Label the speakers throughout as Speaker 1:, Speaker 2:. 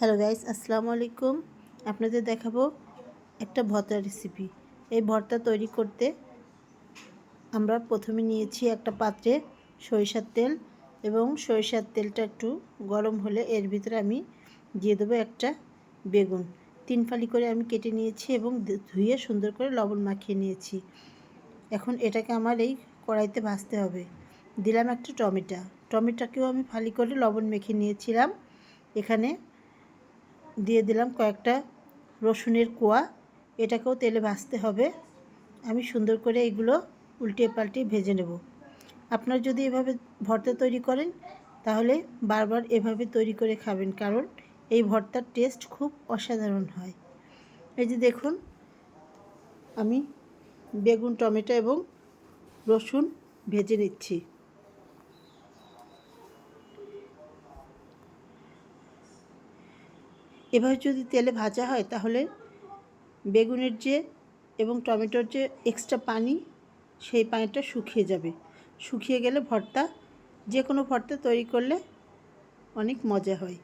Speaker 1: Hello guys, আসসালামু আলাইকুম। আপনাদের দেখাবো একটা ভর্তা রেসিপি এই ভর্তা তৈরি করতে আমরা প্রথমে নিয়েছি একটা পাত্রে সরিষার তেল এবং সরিষার তেলটা একটু গরম হলে এর ভিতরে আমি দিয়ে দেবো একটা বেগুন। তিন ফালি করে আমি কেটে নিয়েছি এবং ধুয়ে সুন্দর করে লবণ মাখিয়ে নিয়েছি। এখন এটাকে আমার এই কড়াইতে ভাজতে হবে। দিলাম একটা টমেটো। টমেটোকেও আমি ফালি করে লবণ মেখে নিয়েছিলাম। এখানে দিয়ে দিলাম কয়েকটা রসুনের কোয়া। এটাকেও তেলে ভাজতে হবে। আমি সুন্দর করে এগুলো উল্টে পাল্টে ভেজে নেব। আপনার যদি এভাবে ভর্তা তৈরি করেন, তাহলে বারবার এভাবে তৈরি করে খাবেন, কারণ এই ভর্তার টেস্ট খুব অসাধারণ হয়। এই যে দেখুন, আমি বেগুন, টমেটো এবং রসুন ভেজে নিচ্ছি। এভাবে যদি তেলে ভাজা হয়, তাহলে বেগুনের যে এবং টমেটোর যে এক্সট্রা পানি, সেই পানিটা শুকিয়ে যাবে। শুকিয়ে গেলে ভর্তা যে কোনো ভর্তা তৈরি করলে অনেক মজা হয়।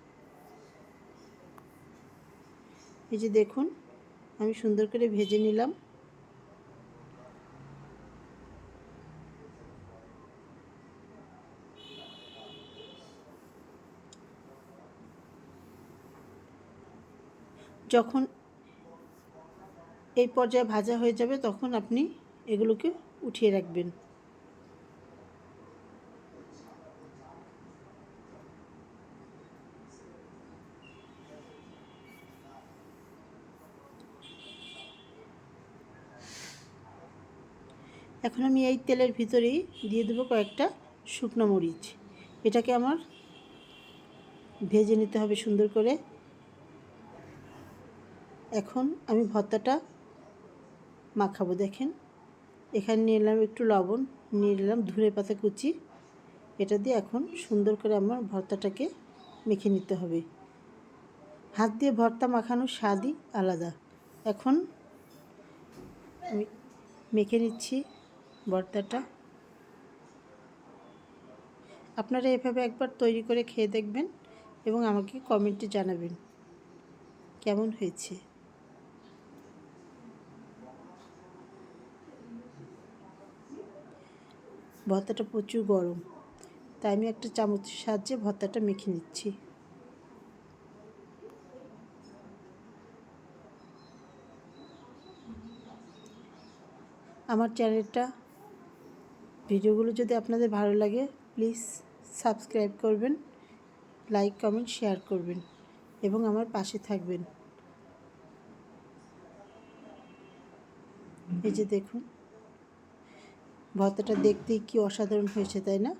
Speaker 1: এই যে দেখুন, আমি সুন্দর করে ভেজে নিলাম। যখন এই পর্যায়ে ভাজা হয়ে যাবে, তখন আপনি এগুলোকে উঠিয়ে রাখবেন। এখন আমি এই তেলের ভিতরেই দিয়ে দেবো কয়েকটা শুকনো মরিচ। এটাকে আমার ভেজে নিতে হবে সুন্দর করে। এখন আমি ভর্তাটা মাখাবো, দেখেন। এখানে নিয়ে নিলাম একটু লবণ, নিয়ে নিলাম ধুরে পাতা কুচি। এটা দিয়ে এখন সুন্দর করে আমার ভর্তাটাকে মেখে নিতে হবে। হাত দিয়ে ভর্তা মাখানোর স্বাদই আলাদা। এখন আমি মেখে নিচ্ছি ভর্তাটা। আপনারা এভাবে একবার তৈরি করে খেয়ে দেখবেন এবং আমাকে কমেন্টে জানাবেন কেমন হয়েছে। ভর্তাটা প্রচুর গরম। তাই আমি একটা চামচের সাহায্যে ভর্তাটা মেখে নিচ্ছি। আমার চ্যানেলটা, ভিডিওগুলো যদি আপনাদের ভালো লাগে, প্লিজ সাবস্ক্রাইব করবেন, লাইক, কমেন্ট, শেয়ার করবেন এবং আমার পাশে থাকবেন। এই যে দেখুন। ভর্তাটা দেখতেই কি অসাধারণ হয়েছে তাই না?